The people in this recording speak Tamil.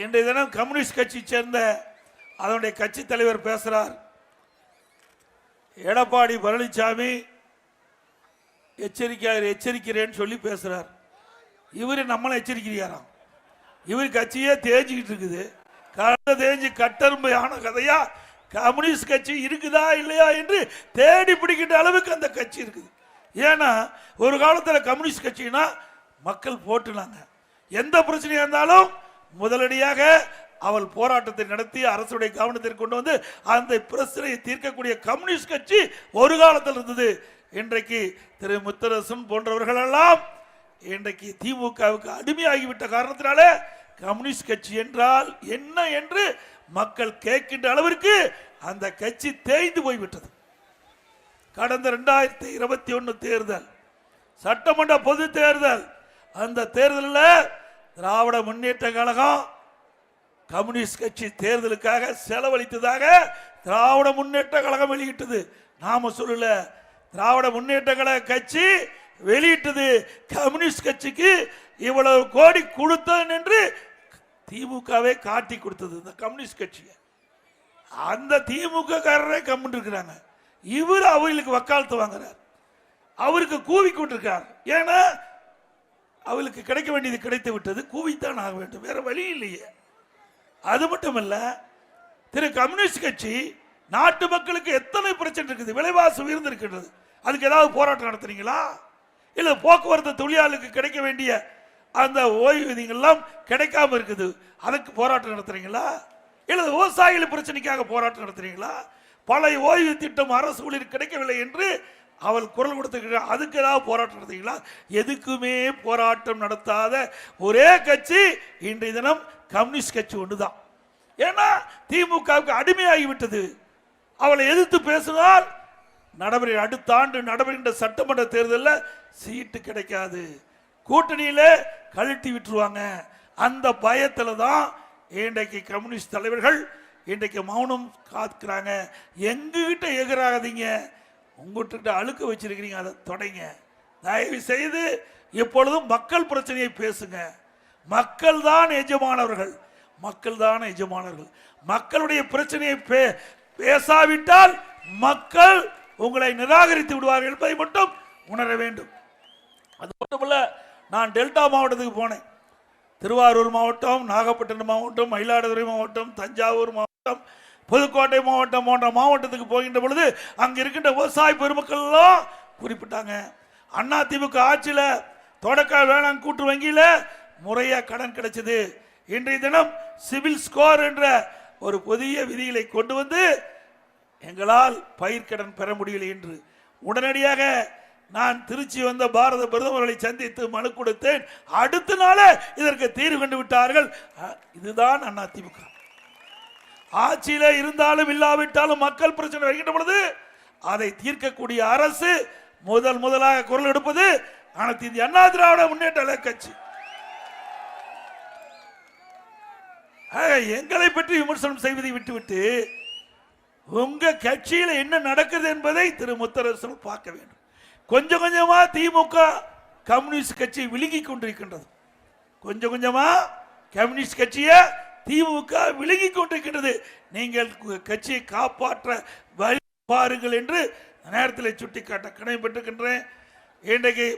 இன்றைய தினம் கம்யூனிஸ்ட் கட்சி சேர்ந்த அதனுடைய கட்சி தலைவர் பேசுகிறார் எடப்பாடி பழனிசாமி எச்சரிக்கையார் எச்சரிக்கிறேன்னு சொல்லி பேசுகிறார் இவர் நம்மளை எச்சரிக்கிறாராம். இவர் கட்சியே தேஞ்சிக்கிட்டு இருக்குது. கலந்த தேஞ்சு கட்டரும்பையான கதையா கம்யூனிஸ்ட் கட்சி இருக்குதா இல்லையா என்று தேடி பிடிக்கின்ற அளவுக்கு அந்த கட்சி இருக்குது. ஏன்னா ஒரு காலத்தில் கம்யூனிஸ்ட் கட்சினா மக்கள் போட்டுனாங்க. எந்த பிரச்சனையாக இருந்தாலும் முதலடியாக அவள் போராட்டத்தை நடத்தி அரசுடைய கவனத்திற்கு கொண்டு வந்து அந்த பிரச்சனையை தீர்க்கக்கூடிய கம்யூனிஸ்ட் கட்சி ஒரு காலத்தில் இருந்தது. இன்றைக்கு திரு முத்தரசன் போன்றவர்கள் எல்லாம் இன்றைக்கு திமுகவுக்கு அடிமையாகிவிட்ட காரணத்தினாலே கம்யூனிஸ்ட் கட்சி என்றால் என்ன என்று மக்கள் கேட்கின்ற அளவிற்கு அந்த கட்சி தேய்ந்து போய்விட்டது. கடந்த ரெண்டாயிரத்தி இருபத்தி ஒன்று தேர்தல் சட்டமன்ற பொது தேர்தல் அந்த தேர்தலில் திராவிட முன்னேற்ற கழகம் கம்யூனிஸ்ட் கட்சி தேர்தலுக்காக செலவழித்ததாக திராவிட முன்னேற்ற கழகம் வெளியிட்டது. நாம சொல்லல திராவிட முன்னேற்ற கழக கட்சி வெளியிட்டது. கம்யூனிஸ்ட் கட்சிக்கு இவ்வளவு கோடி கொடுத்தது என்று திமுகவே காட்டி கொடுத்தது இந்த கம்யூனிஸ்ட் கட்சியை. அந்த திமுக காரரே கம்முன்னு இருக்கிறாங்க. இவர் அவர்களுக்கு வக்காலத்து வாங்குறார். அவருக்கு கூவி கொண்டிருக்கார். ஏன்னா அவளுக்கு கிடைக்க வேண்டியது கிடைத்து விட்டது கூவித்தான் ஆக வேண்டும். வேற வழி இல்லையே. அது மட்டுமல்ல திரு கம்யூனிஸ்ட் கட்சி நாட்டு மக்களுக்கு எத்தனை பிரச்சனை இருக்குது விலைவாசி உயர்ந்திருக்கின்றது அதுக்கு ஏதாவது போராட்டம் நடத்துறீங்களா? இல்லை போக்குவரத்து தொழிலாளருக்கு கிடைக்க வேண்டிய அந்த ஓய்வூதியங்கள்லாம் கிடைக்காம இருக்குது அதுக்கு போராட்டம் நடத்துறீங்களா? இல்லை விவசாயிகள் பிரச்சனைக்காக போராட்டம் நடத்துறீங்களா? பழைய ஓய்வு திட்டம் அரசு ஊழியர் கிடைக்கவில்லை என்று அவள் குரல் கொடுத்திருக்கிறார் அதுக்கு ஏதாவது போராட்டம் நடத்துறீங்களா? எதுக்குமே போராட்டம் நடத்தாத ஒரே கட்சி இன்றைய தினம் கம்யூனிஸ்ட் கட்சி ஒன்று தான் ஏன்னா திமுகவுக்கு அடிமையாகி விட்டது அவளை எதிர்த்து பேசினால் நடைமுறை அடுத்த ஆண்டு நடைபெறுகின்ற சட்டமன்ற தேர்தலில் சீட்டு கிடைக்காது. கூட்டணியில் கழட்டி விட்டுருவாங்க. அந்த பயத்தில் தான் இன்றைக்கு கம்யூனிஸ்ட் தலைவர்கள் இன்றைக்கு மௌனம் காத்துக்கிறாங்க எங்ககிட்ட எதிராகாதீங்க உங்கள்கிட்ட அழுக்க வச்சிருக்கிறீங்க அதை தொடைங்க. தயவு செய்து எப்பொழுதும் மக்கள் பிரச்சனையை பேசுங்க. மக்கள் தான் எஜமானவர்கள். மக்கள் தான் எஜமானர்கள் மக்களுடைய பிரச்சனையை பே- பேசாவிட்டால் மக்கள் உங்களை நிராகரித்து விடுவார்கள் என்பதை மட்டும் உணர வேண்டும். அது மட்டுமல்ல நான் டெல்டா மாவட்டத்துக்கு போனேன். திருவாரூர் மாவட்டம் நாகப்பட்டினம் மாவட்டம் மயிலாடுதுறை மாவட்டம் தஞ்சாவூர் மாவட்டம் புதுக்கோட்டை மாவட்டம் போன்ற மாவட்டத்துக்கு போகின்ற பொழுது அங்கே இருக்கின்ற விவசாய பெருமக்கள் எல்லாம் குறிப்பிட்டாங்க. அண்ணா திமுக ஆட்சியில் தொடக்க வேளாண் கூட்டு வங்கியில் முறையாக கடன் கிடைச்சது. இன்றைய தினம் சிவில் ஸ்கோர் என்ற ஒரு புதிய விதிகளை கொண்டு வந்து எங்களால் பயிர்க்கடன் பெற முடியலை என்று. உடனடியாக நான் திருச்சி வந்த பாரத பிரதமர்களை சந்தித்து மனு கொடுத்தேன். அடுத்த நாளே இதற்கு தீர்வு கண்டு விட்டார்கள் அ, இதுதான் அண்ணா திமுக. ஆட்சியில இருந்தாலும் இல்லாவிட்டாலும் மக்கள் பிரச்சனை வருகின்ற பொழுது அதை தீர்க்கக்கூடிய அரசு முதல் முதலாக குரல் எடுப்பது அனைத்து இந்திய அண்ணா திராவிட முன்னேற்ற கட்சி. எங்களை பற்றி விமர்சனம் செய்வதை விட்டுவிட்டு உங்க கட்சியில் என்ன நடக்குது என்பதை திரு முத்தரசன் பார்க்க வேண்டும். கொஞ்சம் கொஞ்சமா திமுக கம்யூனிஸ்ட் கட்சி விழுங்கி கொண்டிருக்கின்றது. கொஞ்சம் கொஞ்சமா கம்யூனிஸ்ட் கட்சியை திமுக விலகி கொண்டிருக்கின்றது. நீங்கள் கட்சியை காப்பாற்ற வழி பாருங்கள் என்று நேரத்தில் சுட்டிக்காட்ட கடமைப்பட்டிருக்கின்றேன். இன்றைக்கு